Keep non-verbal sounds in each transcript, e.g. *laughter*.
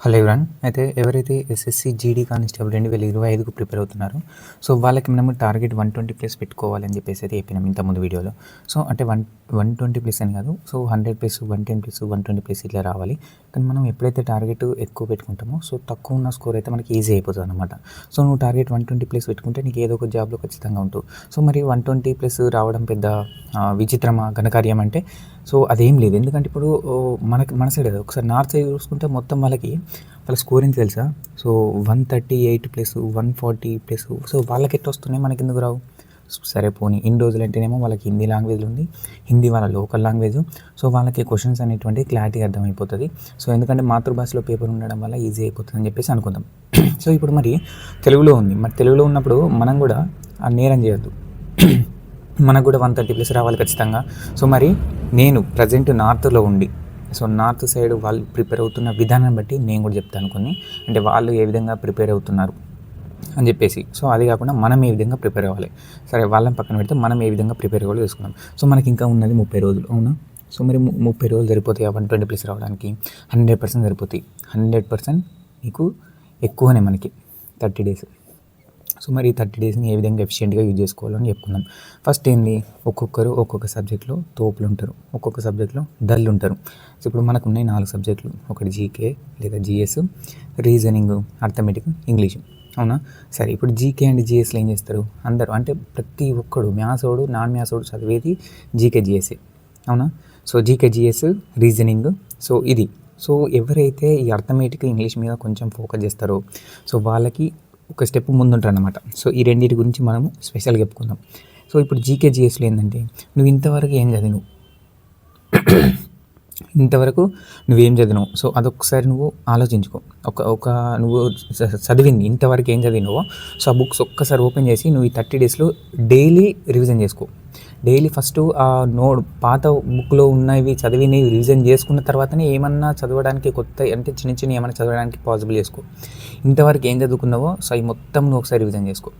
Hello ఎవరన్ అయితే ఎవరైతే SSC GD constable రెండు వేల ఇరవై ఐదుకు ప్రిపేర్ అవుతున్నారో సో వాళ్ళకి మనము టార్గెట్ వన్ ట్వంటీ ప్లస్ పెట్టుకోవాలని చెప్పేసి అయితే చెప్పినాం ఇంతకుముందు ముందు వీడియోలో. సో అంటే వన్ వన్ ట్వంటీ ప్లస్ అని కాదు so hundred plus one ten plus one twenty plus ఇట్లా రావాలి. కానీ మనం ఎప్పుడైతే టార్గెట్ ఎక్కువ పెట్టుకుంటామో సో తక్కువ ఉన్న స్కోర్ అయితే మనకి ఈజీ అయిపోతుంది అనమాట సో నువ్వు టార్గెట్ వన్ ట్వంటీ ప్లస్ పెట్టుకుంటే నీకు ఏదో ఒక జాబ్లో ఖచ్చితంగా ఉంటావు సో మరి వన్ ట్వంటీ ప్లస్ రావడం పెద్ద విచిత్రమా ఘనకార్యం అంటే సో అదేం లేదు. ఎందుకంటే ఇప్పుడు మనకి మన సైడ్ ఒకసారి నార్త్ సైడ్ చూసుకుంటే మొత్తం వాళ్ళకి వాళ్ళ స్కోరింగ్ తెలుసా? So one thirty eight plus one forty plus so వాళ్ళకి ఎట్లా వస్తున్నాయి? మనకి ఎందుకు రావు? సరే పోనీ ఇన్ని రోజులు అంటేనేమో వాళ్ళకి హిందీ లాంగ్వేజ్ ఉంది హిందీ వాళ్ళ లోకల్ లాంగ్వేజ్ సో వాళ్ళకి క్వశ్చన్స్ అనేటువంటి క్లారిటీ అర్థమైపోతుంది. సో ఎందుకంటే మాతృభాషలో పేపర్ ఉండడం వల్ల ఈజీ అయిపోతుంది అని చెప్పేసి అనుకుందాం. సో ఇప్పుడు మరి తెలుగులో ఉంది. మరి తెలుగులో ఉన్నప్పుడు మనం కూడా ఆ నేరం చేయొద్దు. మనకు కూడా వన్ థర్టీ ప్లస్ రావాలి ఖచ్చితంగా. సో మరి నేను ప్రజెంట్ నార్త్లో ఉండి సో నార్త్ సైడ్ వాళ్ళు ప్రిపేర్ అవుతున్న విధానం బట్టి నేను కూడా చెప్తాను కొన్ని. అంటే వాళ్ళు ఏ విధంగా ప్రిపేర్ అవుతున్నారు అని చెప్పేసి. సో అది కాకుండా మనం ఏ విధంగా ప్రిపేర్ అవ్వాలి. సరే వాళ్ళని పక్కన పెడితే మనం ఏ విధంగా ప్రిపేర్ అవ్వాలో చూసుకున్నాం సో మనకి ఇంకా ఉన్నది ముప్పై రోజులు అవునా? సో మరి ము- ముప్పై రోజులు సరిపోతాయి వన్ ట్వంటీ ప్లస్ రావడానికి. హండ్రెడ్ పర్సెంట్ సరిపోతాయి. హండ్రెడ్ పర్సెంట్ మీకు ఎక్కువనే మనకి. Thirty days. సో మరి ఈ థర్టీ డేస్ని ఏ విధంగా ఎఫిషియెంట్గా యూజ్ చేసుకోవాలని చెప్పుకుందాం. ఫస్ట్ ఏంది? ఒక్కొక్కరు ఒక్కొక్క సబ్జెక్ట్లో తోపులు ఉంటారు ఒక్కొక్క సబ్జెక్ట్లో డల్ ఉంటారు సో ఇప్పుడు మనకు ఉన్నాయి నాలుగు సబ్జెక్టులు. ఒకటి జీకే లేదా జిఎస్ రీజనింగ్ అర్థమెటిక్ ఇంగ్లీష్. అవునా? సరే ఇప్పుడు జీకే అండ్ జిఎస్లో ఏం చేస్తారు? అందరూ అంటే ప్రతి ఒక్కడు మ్యాథ్స్ నాన్ మ్యాథ్స్ చదివేది జీకే జిఎస్ఏ అవునా? So GK GS reasoning so ఇది. సో ఎవరైతే ఈ అర్థమేటిక్ ఇంగ్లీష్ మీద కొంచెం ఫోకస్ చేస్తారో సో వాళ్ళకి ఒక స్టెప్ ముందుంటారు అనమాట సో ఈ రెండింటి గురించి మనము స్పెషల్గా చెప్పుకుందాం. సో ఇప్పుడు జీకే జిఎస్లో ఏంటంటే నువ్వు ఇంతవరకు ఏం చదివినావు? *clears throat* ఇంతవరకు నువ్వేం చదివినావు? సో అదొకసారి నువ్వు ఆలోచించుకో. ఒక ఒక నువ్వు చదివింది ఇంతవరకు ఏం చదివినావో? సో ఆ బుక్స్ ఒక్కసారి ఓపెన్ చేసి నువ్వు ఈ థర్టీ డేస్లో డైలీ రివిజన్ చేసుకో. డైలీ ఫస్ట్ ఆ నోడ్ పాత బుక్లో ఉన్నవి చదివినవి రివిజన్ చేసుకున్న తర్వాతనే ఏమన్నా చదవడానికి కొత్త అంటే చిన్న చిన్న ఏమైనా చదవడానికి పాసిబుల్ చేసుకో. ఇంతవరకు ఏం చదువుకున్నావో సో అవి మొత్తం నువ్వు ఒకసారి రివిజన్ చేసుకో.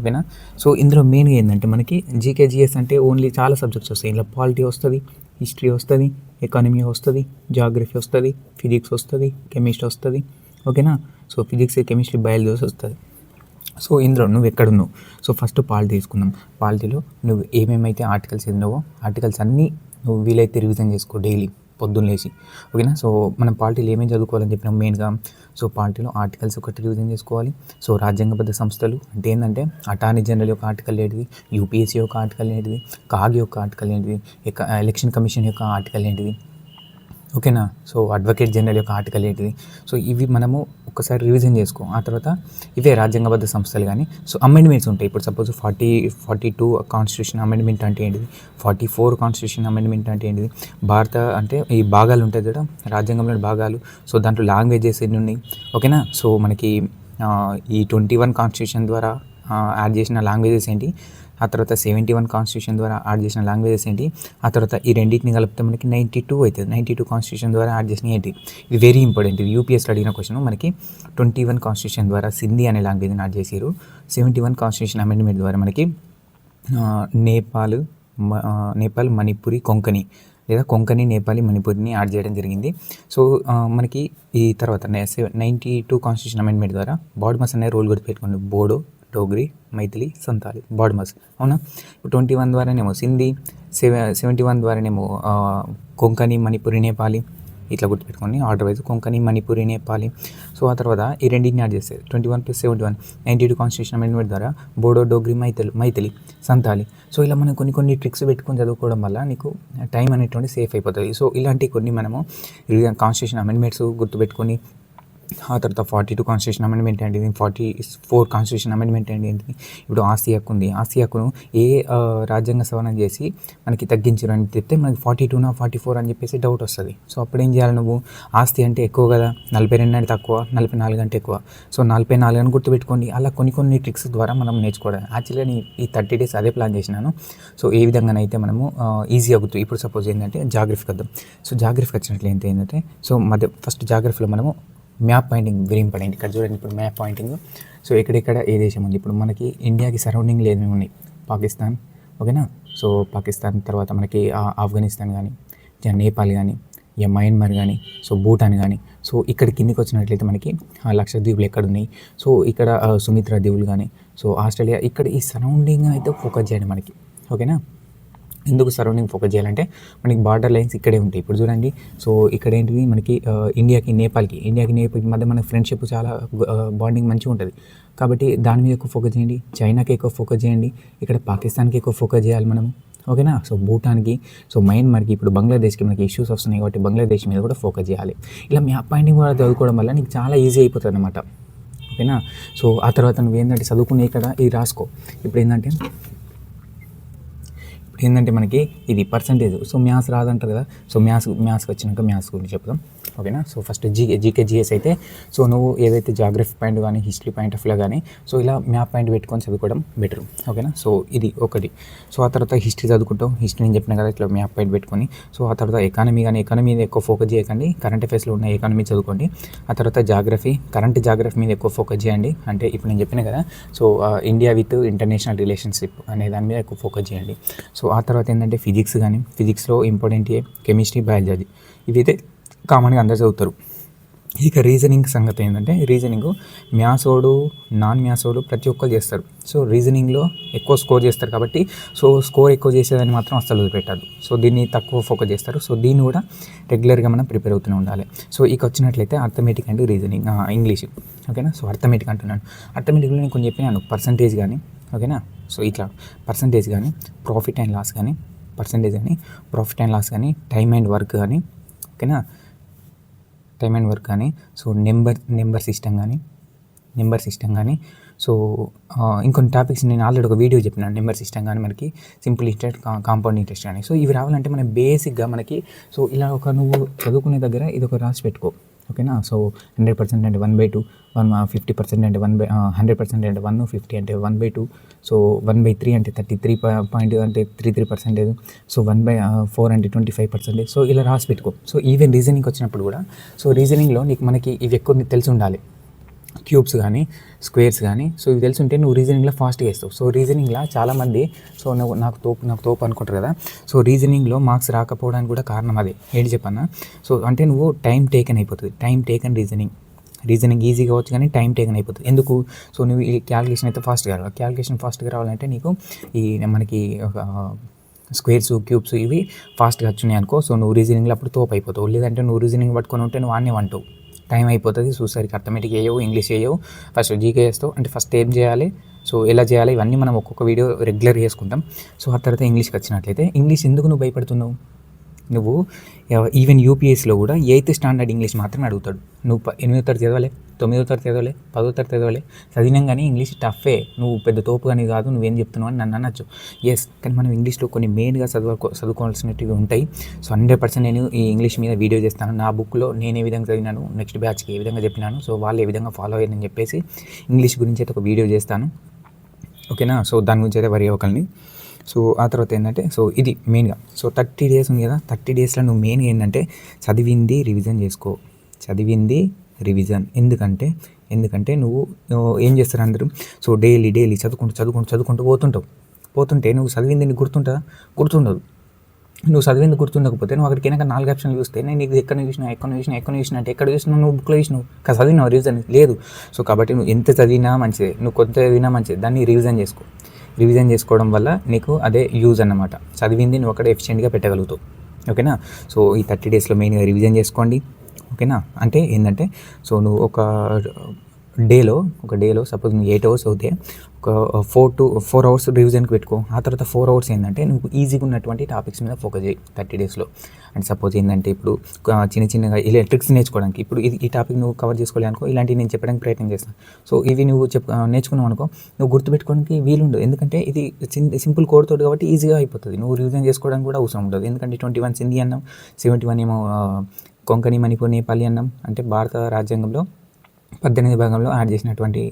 ఓకేనా? సో ఇందులో మెయిన్గా ఏంటంటే మనకి జీకేజీఎస్ అంటే ఓన్లీ చాలా సబ్జెక్ట్స్ వస్తాయి. ఇందులో పాలిటీ వస్తుంది హిస్టరీ వస్తుంది ఎకానమీ వస్తుంది జాగ్రఫీ వస్తుంది ఫిజిక్స్ వస్తుంది కెమిస్ట్రీ వస్తుంది. ఓకేనా? సో ఫిజిక్స్ కెమిస్ట్రీ బయాలజీ వస్తుంది. సో ఇందులో నువ్వు ఎక్కడున్నావు సో ఫస్ట్ పాలిటీ తీసుకుందాం. పాలిటీలో నువ్వు ఏమేమైతే ఆర్టికల్స్ చదివినావో ఆర్టికల్స్ అన్నీ నువ్వు వీలైతే రివిజన్ చేసుకో డైలీ పొద్దున్న లేచి. ఓకేనా? సో మనం పాలిటీలు ఏమేమి చదువుకోవాలని చెప్పినాం మెయిన్గా. సో పాలిటీలో ఆర్టికల్స్ ఒకటి రివిజన్ చేసుకోవాలి. సో రాజ్యాంగబద్ధ సంస్థలు అంటే ఏంటంటే అటార్నీ జనరల్ యొక్క ఆర్టికల్ ఏంటిది యూపీఎస్సీ యొక్క ఆర్టికల్ ఏంటిది కాగ్ యొక్క ఆర్టికల్ ఏంటిది ఎలక్షన్ కమిషన్ యొక్క ఆర్టికల్ ఏంటిది ఓకేనా? సో అడ్వకేట్ జనరల్ యొక్క ఆర్టికల్ ఏంటిది? సో ఇవి మనము ఒకసారి రివిజన్ చేసుకో ఆ తర్వాత ఇవే రాజ్యాంగబద్ధ సంస్థలు కానీ సో అమెండ్మెంట్స్ ఉంటాయి. ఇప్పుడు suppose forty forty two constitution amendment అంటే ఏంటిది? ఫార్టీ ఫోర్ కాన్స్టిట్యూషన్ అమెండ్మెంట్ అంటే ఏంటిది? భారత అంటే ఈ భాగాలు ఉంటాయి కదా రాజ్యాంగంలోని భాగాలు. సో దాంట్లో లాంగ్వేజెస్ ఎన్ని ఉన్నాయి? ఓకేనా? సో మనకి ఈ ట్వంటీ వన్ కాన్స్టిట్యూషన్ ద్వారా యాడ్ చేసిన లాంగ్వేజెస్ ఏంటి? ఆ తర్వాత సెవెంటీ వన్ కాన్స్టిట్యూషన్ ద్వారా యాడ్ చేసిన లాంగ్వేజెస్ ఏంటి? ఆ తర్వాత ఈ రెండింటిని కలిపితే మనకి నైంటీ టూ అవుతుంది. నైంటీ టూ కాన్స్టిట్యూషన్ ద్వారా యాడ్ చేసిన ఏంటి? ఇది వెరీ ఇంపార్టెంట్ ఇది యూపీఎస్లో అడిగిన క్వశ్చన్ మనకి ట్వంటీ వన్ కాన్స్టిట్యూషన్ ద్వారా సింధీ అనే లాంగ్వేజ్ని యాడ్ చేశారు సెవెంటీ వన్ కాన్స్టిట్యూషన్ అమెండ్మెంట్ ద్వారా మనకి నేపాల్ మ- నేపాల్ మణిపురి కొంకణి లేదా కొంకణి నేపాలి మణిపూరిని యాడ్ చేయడం జరిగింది. సో మనకి ఈ తర్వాత నైంటీ టూ కాన్స్టిట్యూషన్ అమెండ్మెంట్ ద్వారా బాడీ మస్ అనే రోల్ గుర్తుపెట్టుకోండి. బోడో డోగ్రి మైథిలి సంతాలి బాడ్మస్. అవునా? ఇప్పుడు ట్వంటీ వన్ ద్వారానేమో సింధీ సెవె సెవెంటీ వన్ ద్వారానేమో కొంకణి మణిపురి నేపాలి ఇట్లా గుర్తుపెట్టుకోండి. Order wise Konkani Manipuri Nepali. So ఆ తర్వాత ఈ రెండింటిని యాడ్ చేస్తారు twenty one plus seventy one. Ninety two constitution amendment ద్వారా బోడో డోగ్రి మైథిలి మైథిలి సంతాలి. సో ఇలా మనం కొన్ని కొన్ని ట్రిక్స్ పెట్టుకొని చదువుకోవడం వల్ల నీకు టైం అనేటువంటి సేఫ్ అయిపోతుంది. సో ఇలాంటి కొన్ని మనము కాన్స్టిట్యూషన్ అమెండ్మెంట్స్ గుర్తుపెట్టుకొని ఆ తర్వాత ఫార్టీ టూ కాన్స్టిట్యూషన్ అమెండ్మెంట్ ఏంటిది ఫార్టీ ఫోర్ కాన్స్టిట్యూషన్ అమెండ్మెంట్ ఏంటి ఏంటిది ఇప్పుడు ఆస్తి హక్కు ఉంది. ఆస్తి హక్కును ఏ రాజ్యాంగ సవరణ చేసి మనకి తగ్గించరు అని చెప్తే మనకి ఫార్టీ టూనా ఫార్టీ ఫోర్ అని చెప్పేసి డౌట్ వస్తుంది. సో అప్పుడు ఏం చేయాలి నువ్వు? ఆస్తి అంటే ఎక్కువ కదా? నలభై రెండు అంటే తక్కువ నలభై నాలుగు అంటే ఎక్కువ. సో నలభై నాలుగు అని గుర్తుపెట్టుకోండి. అలా కొన్ని కొన్ని ట్రిక్స్ ద్వారా మనం నేర్చుకోవడం. యాక్చువల్గా నేను ఈ థర్టీ డేస్ అదే ప్లాన్ చేసినాను. సో ఏ విధంగానైతే మనము ఈజీ అవుతుంది. ఇప్పుడు సపోజ్ ఏంటంటే జాగ్రఫీకి వద్దాం. సో జాగ్రఫీకి వచ్చినట్లు ఏంటి ఏంటంటే సో మధ్య ఫస్ట్ జాగ్రఫీలో మనము మ్యాప్ పాయింటింగ్ వెరీ ఇంపార్టెంట్ ఇక్కడ చూడండి ఇప్పుడు మ్యాప్ పాయింటింగ్. సో ఎక్కడెక్కడ ఏ దేశం ఉంది? ఇప్పుడు మనకి ఇండియాకి సరౌండింగ్ ఏమేమి ఉన్నాయి. పాకిస్తాన్ ఓకేనా? సో పాకిస్తాన్ తర్వాత మనకి ఆఫ్ఘనిస్తాన్ కానీ నేపాల్ కానీ ఇక మయన్మార్ కానీ సో భూటాన్ కానీ సో ఇక్కడ కిందికి వచ్చినట్లయితే మనకి ఆ, లక్షద్వీపులు ఎక్కడ ఉన్నాయి సో ఇక్కడ ఆ, సుమిత్ర దీవులు కానీ సో ఆస్ట్రేలియా ఇక్కడ ఈ సరౌండింగ్ అయితే ఫోకస్ చేయండి మనకి. ఓకేనా? ఎందుకు సరౌండింగ్ ఫోకస్ చేయాలంటే మనకి బార్డర్ లైన్స్ ఇక్కడే ఉంటాయి. ఇప్పుడు చూడండి సో ఇక్కడ ఏంటివి మనకి ఇండియాకి నేపాల్కి ఇండియాకి నేపాల్కి మధ్య మన ఫ్రెండ్షిప్ చాలా బాండింగ్ మంచిగా ఉంటుంది. కాబట్టి దాని మీద ఎక్కువ ఫోకస్ చేయండి. చైనాకి ఎక్కువ ఫోకస్ చేయండి. ఇక్కడ పాకిస్తాన్కి ఎక్కువ ఫోకస్ చేయాలి మనం ఓకేనా? సో భూటాన్కి సో మయన్మార్కి ఇప్పుడు బంగ్లాదేశ్కి మనకి ఇష్యూస్ వస్తున్నాయి కాబట్టి బంగ్లాదేశ్ మీద కూడా ఫోకస్ చేయాలి. ఇలా మ్యాప్ పాయింటింగ్ కూడా చదువుకోవడం వల్ల నీకు చాలా ఈజీ అయిపోతుంది అనమాట ఓకేనా? సో ఆ తర్వాత నువ్వు ఏంటంటే చదువుకునే ఇక్కడ ఇది రాసుకో ఇప్పుడు ఏంటంటే ఇప్పుడు ఏంటంటే మనకి ఇది పర్సంటేజ్ సో మ్యాథ్స్ రాదంటారు కదా. సో మ్యాథ్స్ మ్యాథ్స్కి వచ్చినాక మ్యాథ్స్ గురించి చెప్దాం. ఓకేనా? So first GK GK GS అయితే సో నువ్వు ఏదైతే జాగ్రఫీ పాయింట్ కానీ హిస్టరీ పాయింట్ ఆఫ్ వ్యూ కానీ సో ఇలా మ్యాప్ పాయింట్ పెట్టుకొని చదువుకోవడం బెటర్ ఓకేనా? సో ఇది ఒకటి. సో ఆ తర్వాత హిస్టరీ చదువుకుంటాం. హిస్టరీ నేను చెప్పిన కదా ఇట్లా మ్యాప్ పాయింట్ పెట్టుకొని. సో ఆ తర్వాత ఎకానమీ కానీ ఎకానమీ మీద ఎక్కువ ఫోకస్ చేయకండి. కరెంట్ అఫేర్స్లో ఉన్న ఎకానమీ చదువుకోండి. ఆ తర్వాత జాగ్రఫీ కరెంట్ జాగ్రఫీ మీద ఎక్కువ ఫోకస్ చేయండి. అంటే ఇప్పుడు నేను చెప్పిన కదా so India with international relationship అనే దాని మీద ఎక్కువ ఫోకస్ చేయండి. సో ఆ తర్వాత ఏంటంటే ఫిజిక్స్ కానీ ఫిజిక్స్లో ఇంపార్టెంట్ ఏ కెమిస్ట్రీ బయాలజీ ఇవైతే కామన్గా అందరు చదువుతారు. ఇక రీజనింగ్ సంగతి ఏంటంటే రీజనింగ్ మ్యాథ్సోడు నాన్ మ్యాథ్సోడు ప్రతి ఒక్కరు చేస్తారు. సో రీజనింగ్లో ఎక్కువ స్కోర్ చేస్తారు కాబట్టి సో స్కోర్ ఎక్కువ చేసేదాన్ని మాత్రం అస్సలు వదిలిపెట్టదు సో దీన్ని తక్కువ ఫోకస్ చేస్తారు. సో దీన్ని కూడా రెగ్యులర్గా మనం ప్రిపేర్ అవుతూనే ఉండాలి. సో ఇక వచ్చినట్లయితే అర్థమెటిక్ అండ్ రీజనింగ్ ఇంగ్లీష్ ఓకేనా? సో అర్థమెటిక్ అంటున్నాను. అర్థమెటిక్లో నేను కొంచెం చెప్పినాను పర్సంటేజ్ కానీ ఓకేనా? సో ఇట్లా పర్సంటేజ్ కానీ ప్రాఫిట్ అండ్ లాస్ కానీ పర్సంటేజ్ కానీ ప్రాఫిట్ అండ్ లాస్ కానీ టైం అండ్ వర్క్ కానీ ఓకేనా? టైమ్ అండ్ వర్క్ కానీ సో నెంబర్ నెంబర్ సిస్టమ్ కానీ నెంబర్ సిస్టమ్ కానీ సో ఇంకొన్ని టాపిక్స్ నేను ఆల్రెడీ ఒక వీడియో చెప్పినాను నెంబర్ సిస్టమ్ కానీ మనకి సింపుల్ ఇంట్రెస్ట్ కాంపౌండ్ ఇంట్రెస్ట్ కానీ. సో ఇవి రావాలంటే మనం బేసిక్గా మనకి సో ఇలా ఒక నువ్వు చదువుకునే దగ్గర ఇది ఒక రాసి పెట్టుకో. ఓకేనా? సో హండ్రెడ్ పర్సెంట్ అంటే one by two one fifty percent అంటే వన్ బై హండ్రెడ్ పర్సెంట్ అంటే వన్ ఫిఫ్టీ అంటే one by two. So one by three అంటే థర్టీ త్రీ పాయింట్ అంటే three three percentage so one by four అంటే twenty five percentage so ఇలా రాసి పెట్టుకో. So even reasoning వచ్చినప్పుడు కూడా సో రీజనింగ్లో నీకు మనకి ఇవి ఎక్కువ నీకు తెలిసి ఉండాలి క్యూబ్స్ కానీ స్క్వేర్స్ కానీ సో ఇవి తెలుసుంటే ఉంటే నువ్వు రీజనింగ్లో ఫాస్ట్గా వేస్తావు. సో రీజనింగ్లో చాలామంది సో నువ్వు నాకు తోపు నాకు తోపు అనుకుంటారు కదా. సో రీజనింగ్లో మార్క్స్ రాకపోవడానికి కూడా కారణం అదే. ఏంటి చెప్పన్నా? సో అంటే నువ్వు టైం టేకన్ అయిపోతుంది. టైం టేకన్ రీజనింగ్ రీజనింగ్ ఈజీగా అవచ్చు కానీ టైం టేకన్ అయిపోతుంది. ఎందుకు? సో నువ్వు ఈ క్యాలిక్యులేషన్ అయితే ఫాస్ట్గా రావాలి. క్యాలిక్యులేషన్ ఫాస్ట్గా రావాలంటే నీకు ఈ మనకి స్క్వేర్స్ క్యూబ్స్ ఇవి ఫాస్ట్గా వచ్చినాయి అనుకో. సో నువ్వు రీజనింగ్లో అప్పుడు తోపు అయిపోతావు. లేదంటే నువ్వు రీజనింగ్ పట్టుకొని ఉంటే నువ్వు అన్నీ అంటావు టైం అయిపోతుంది. చూసరికి అర్థమెటిక్ వేయవు ఇంగ్లీష్ చేయవు ఫస్ట్ జీకే అంటే ఫస్ట్ ఏం చేయాలి? సో ఎలా చేయాలి? ఇవన్నీ మనం ఒక్కొక్క వీడియో రెగ్యులర్ చేసుకుంటాం. సో ఆ తర్వాత ఇంగ్లీష్కి వచ్చినట్లయితే ఇంగ్లీష్ ఎందుకు నువ్వు భయపడుతున్నావు? నువ్వు ఈవెన్ యూపీఎస్లో కూడా ఎయిత్ స్టాండర్డ్ ఇంగ్లీష్ మాత్రమే అడుగుతాడు. నువ్వు ఎనిమిదో తరగతి చదవలే తొమ్మిదో తరగతి చదవలే పదో తరగతి చదవలే. చదివినాం కానీ ఇంగ్లీష్ టఫే నువ్వు పెద్ద తోపు కానీ కాదు నువ్వేం చెప్తున్నావు అని నన్ను అనొచ్చు. ఎస్ కానీ మనం ఇంగ్లీష్లో కొన్ని మెయిన్గా చదువుకో చదువుకోవాల్సినవి ఉంటాయి. సో హండ్రెడ్ పర్సెంట్ నేను ఈ ఇంగ్లీష్ మీద వీడియో చేస్తాను. నా బుక్లో నేను ఏ విధంగా చదివినాను నెక్స్ట్ బ్యాచ్కి ఏ విధంగా చెప్పినాను సో వాళ్ళు ఏ విధంగా ఫాలో అయ్యారని చెప్పేసి ఇంగ్లీష్ గురించి అయితే ఒక వీడియో చేస్తాను. ఓకేనా? సో దాని గురించి అయితే వరి అవ్వకండి. సో ఆ తర్వాత ఏంటంటే సో ఇది మెయిన్గా సో థర్టీ డేస్ ఉంది కదా థర్టీ డేస్లో నువ్వు మెయిన్గా ఏంటంటే చదివింది రివిజన్ చేసుకో. చదివింది రివిజన్ ఎందుకంటే ఎందుకంటే నువ్వు ఏం చేస్తారు అందరూ? సో డైలీ డైలీ చదువుకుంటూ చదువుకుంటూ చదువుకుంటూ పోతుంటావు. పోతుంటే నువ్వు చదివింది నీకు గుర్తుంటుందా? గుర్తుండదు. నువ్వు చదివింది గుర్తుండకపోతే నువ్వు అక్కడికి వెనక నాలుగు ఆప్షన్లు చూస్తే నేను నీకు ఎక్కడ చూసినా ఎక్కడ చూసినా ఎక్కడ చూసినా అంటే ఎక్కడ చూసినా నువ్వు బుక్లో చూసినావు కదా చదివినావు రివిజన్ లేదు. సో కాబట్టి నువ్వు ఎంత చదివినా మంచిదే. నువ్వు కొంత చదివినా మంచిదే. దాన్ని రివిజన్ చేసుకో. రివిజన్ చేసుకోవడం వల్ల నీకు అదే యూజ్ అన్నమాట. చదివింది నువ్వు అక్కడ ఎఫిషియెంట్గా పెట్టగలుగుతావు. ఓకేనా? సో ఈ థర్టీ డేస్లో మెయిన్గా రివిజన్ చేసుకోండి. ఓకేనా? అంటే ఏంటంటే సో నువ్వు ఒక డేలో ఒక డేలో సపోజ్ నువ్వు ఎయిట్ అవర్స్ అవుతే ఒక ఫోర్ టు ఫోర్ అవర్స్ రివిజన్కి పెట్టుకో. ఆ తర్వాత ఫోర్ అవర్స్ ఏంటంటే నువ్వు ఈజీగా ఉన్నటువంటి టాపిక్స్ మీద ఫోకస్ చేయి థర్టీ డేస్లో అండ్ సపోజ్ ఏంటంటే ఇప్పుడు చిన్న చిన్నగా ఎలక్ట్రిక్స్ నేర్చుకోవడానికి ఇప్పుడు ఇది ఈ టాపిక్ నువ్వు కవర్ చేసుకోవాలి అనుకో ఇలాంటివి నేను చెప్పడానికి ప్రయత్నం చేస్తాను సో ఇవి నువ్వు చెప్ నేర్చుకున్నావు అనుకో నువ్వు గుర్తుపెట్టుకోవడానికి వీలుండదు. ఎందుకంటే ఇది సింపుల్ కోడ్ తోటి కాబట్టి ఈజీగా అయిపోతుంది. నువ్వు రివిజన్ చేసుకోవడానికి కూడా అవసరం ఉండదు. ఎందుకంటే ట్వంటీ వన్ సింధీ అన్నాం సెవెంటీ వన్ ఏమో కొంకణి మణిపూర్ నేపాలి అన్నాం. అంటే భారత రాజ్యాంగంలో పద్దెనిమిది భాగంలో యాడ్ చేసినటువంటి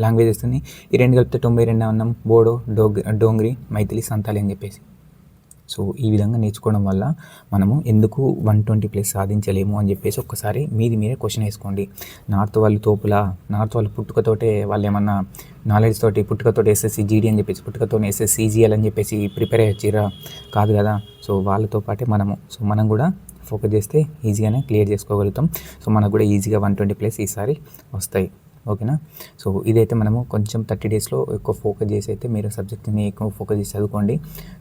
లాంగ్వేజ్ వస్తుంది. ఈ రెండు కలిపితే తొంభై రెండు అన్నాం బోడో డోగ్ డోంగ్రి మైథిలి సంతాలి అని చెప్పేసి. సో ఈ విధంగా నేర్చుకోవడం వల్ల మనము ఎందుకు వన్ ట్వంటీ ప్లస్ సాధించలేము అని చెప్పేసి ఒక్కసారి మీది మీరే క్వశ్చన్ వేసుకోండి. నార్త్ వాళ్ళు తోపులా నార్త్ వాళ్ళు పుట్టుకతోటే వాళ్ళు ఏమన్నా నాలెడ్జ్ తోటి పుట్టుకతోటి ఎస్ఎస్సి జీడీ అని చెప్పేసి పుట్టుకతో ఎస్ఎస్సి జీఎల్ అని చెప్పేసి ప్రిపేర్ అయ్యొచ్చిరా కాదు కదా. సో వాళ్ళతో పాటే మనము సో మనం కూడా ఫోకస్ చేస్తే ఈజీగానే క్లియర్ చేసుకోగలుగుతాం. సో మనకు కూడా ఈజీగా వన్ ట్వంటీ ప్లస్ ఈసారి వస్తాయి. ఓకేనా? సో ఇదైతే మనము కొంచెం థర్టీ డేస్లో ఎక్కువ ఫోకస్ చేసి అయితే మీరు సబ్జెక్ట్ని ఎక్కువ ఫోకస్ చేసి చదువుకోండి.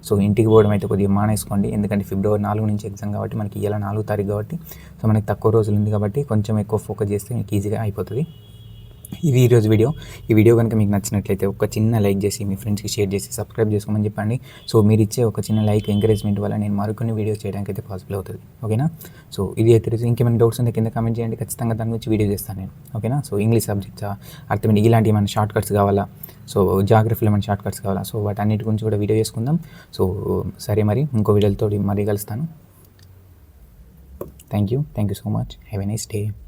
సో ఇంటికి పోవడం అయితే కొద్దిగా మానేసుకోండి. ఎందుకంటే ఫిబ్రవరి నాలుగు నుంచి ఎగ్జామ్ కాబట్టి మనకి ఇలా నాలుగు తారీఖు కాబట్టి సో మనకి తక్కువ రోజులు ఉంది కాబట్టి కొంచెం ఎక్కువ ఫోకస్ చేస్తే మీకు ఈజీగా అయిపోతుంది. ఇది ఈరోజు వీడియో. ఈ వీడియో కనుక మీకు నచ్చినట్లయితే ఒక చిన్న లైక్ చేసి మీ ఫ్రెండ్స్కి షేర్ చేసి సబ్స్క్రైబ్ చేసుకోమని చెప్పండి. సో మీరు ఇచ్చే ఒక చిన్న లైక్ ఎంకరేజ్మెంట్ వల్ల నేను మరికొన్ని వీడియోస్ చేయడానికి అయితే పాసిబుల్ అవుతుంది. ఓకేనా? సో ఇది అయితే ఇంకేమైనా డౌట్స్ ఉంటే కింద కామెంట్ చేయండి. ఖచ్చితంగా దాని గురించి వీడియో చేస్తాను నేను. ఓకేనా? సో ఇంగ్లీష్ సబ్జెక్ట్సా? అర్థమైంది ఇలాంటి ఏమైనా షార్ట్ కట్స్ కావాలా? సో జాగ్రఫీలో ఏమైనా షార్ట్ కట్స్ కావాలా? సో వాటి అన్నిటి గురించి కూడా వీడియో చేసుకుందాం. సో సరే మరి ఇంకో వీడియోలతో మరీ కలుస్తాను. Thank you thank you so much have a nice day